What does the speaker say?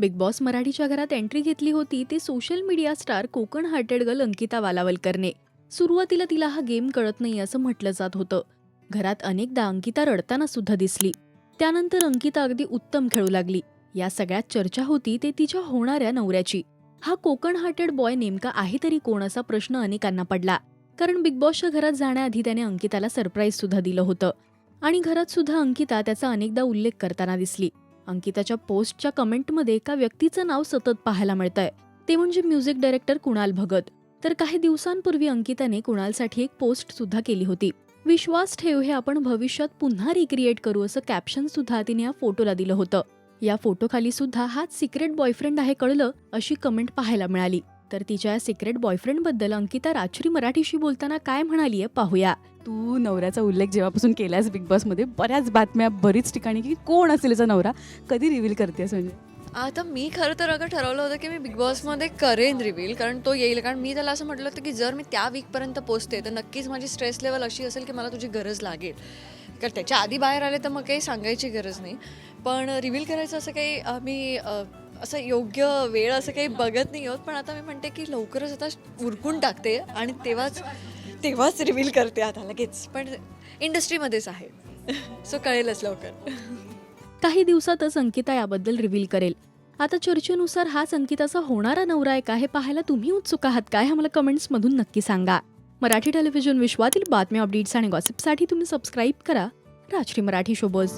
Big boss मराठीच्या घरात entry घेतली होती ती social media star Konkan hearted girl Ankita वालावलकरने. सुरुवातीला तिला हा गेम कळत नाही असं म्हटलं जात होतं. घरात अनेकदा अंकिता रडताना सुद्धा दिसली. त्यानंतर अंकिता अगदी उत्तम खेळू लागली. या सगळ्यात चर्चा होती ते तिच्या होणाऱ्या नवऱ्याची. हा कोकण हार्टेड बॉय नेमका आहे तरी कोण असा प्रश्न अनेकांना पडला. कारण बिग बॉसच्या घरात जाण्याआधी त्याने अंकिताला सरप्राईज सुद्धा दिलं होतं. आणि घरात सुद्धा अंकिता त्याचा अनेकदा उल्लेख करताना दिसली. अंकिताच्या पोस्टच्या कमेंटमध्ये एका व्यक्तीचं नाव सतत पाहायला मिळतंय. ते म्हणजे म्युझिक डायरेक्टर कुणाल भगत. तर काही दिवसांपूर्वी अंकिताने कुणालसाठी एक पोस्ट सुद्धा केली होती. विश्वास ठेव हे आपण भविष्यात पुन्हा रिक्रिएट करू असं कॅप्शन सुद्धा तिने या फोटोला दिलं होतं. या फोटोखाली सुद्धा हाच सिक्रेट बॉयफ्रेंड आहे कळलं अशी कमेंट पाहायला मिळाली. तर तिच्या सिक्रेट बॉयफ्रेंडबद्दल अंकिता राजश्री मराठीशी बोलताना काय म्हणालीये पाहूया. तू नवऱ्याचा उल्लेख जेव्हापासून केलास बिग बॉसमध्ये बऱ्याच बातम्या बरीच ठिकाणी की कोण असेल याचा नवरा? कधी रिव्हील करतेस म्हणजे? आता मी खरं तर अगं ठरवलं होतं की मी बिग बॉसमध्ये करेन रिव्हील कारण तो येईल. कारण मी त्याला असं म्हटलं होतं की जर मी त्या वीकपर्यंत पोचते तर नक्कीच माझी स्ट्रेस लेवल अशी असेल की मला तुझी गरज लागेल. कारण त्याच्या आधी बाहेर आले तर मग काही सांगायची गरज नाही. पण रिव्हील करायचं असं काही मी असं योग्य वेळ असं काही बघत नाही आहोत पण आता मी म्हणते की लवकरच आता उरकून टाकते आणि तेव्हाच तेव्हाच रिव्हील करते आता लगेच. पण इंडस्ट्रीमध्येच आहे. सो कळेलच लवकर. काही दिवसातच अंकिता याबद्दल रिव्हील करेल. आता चर्चेनुसार हा अंकिताचा होणारा नवरा आहे का हे पाहायला तुम्ही उत्सुक आहात काय हे मला कमेंट्समधून नक्की सांगा. मराठी टेलिव्हिजन विश्वातील बातम्या अपडेट्स आणि गॉसिपसाठी तुम्ही सबस्क्राईब करा. राजश्री मराठी शोबज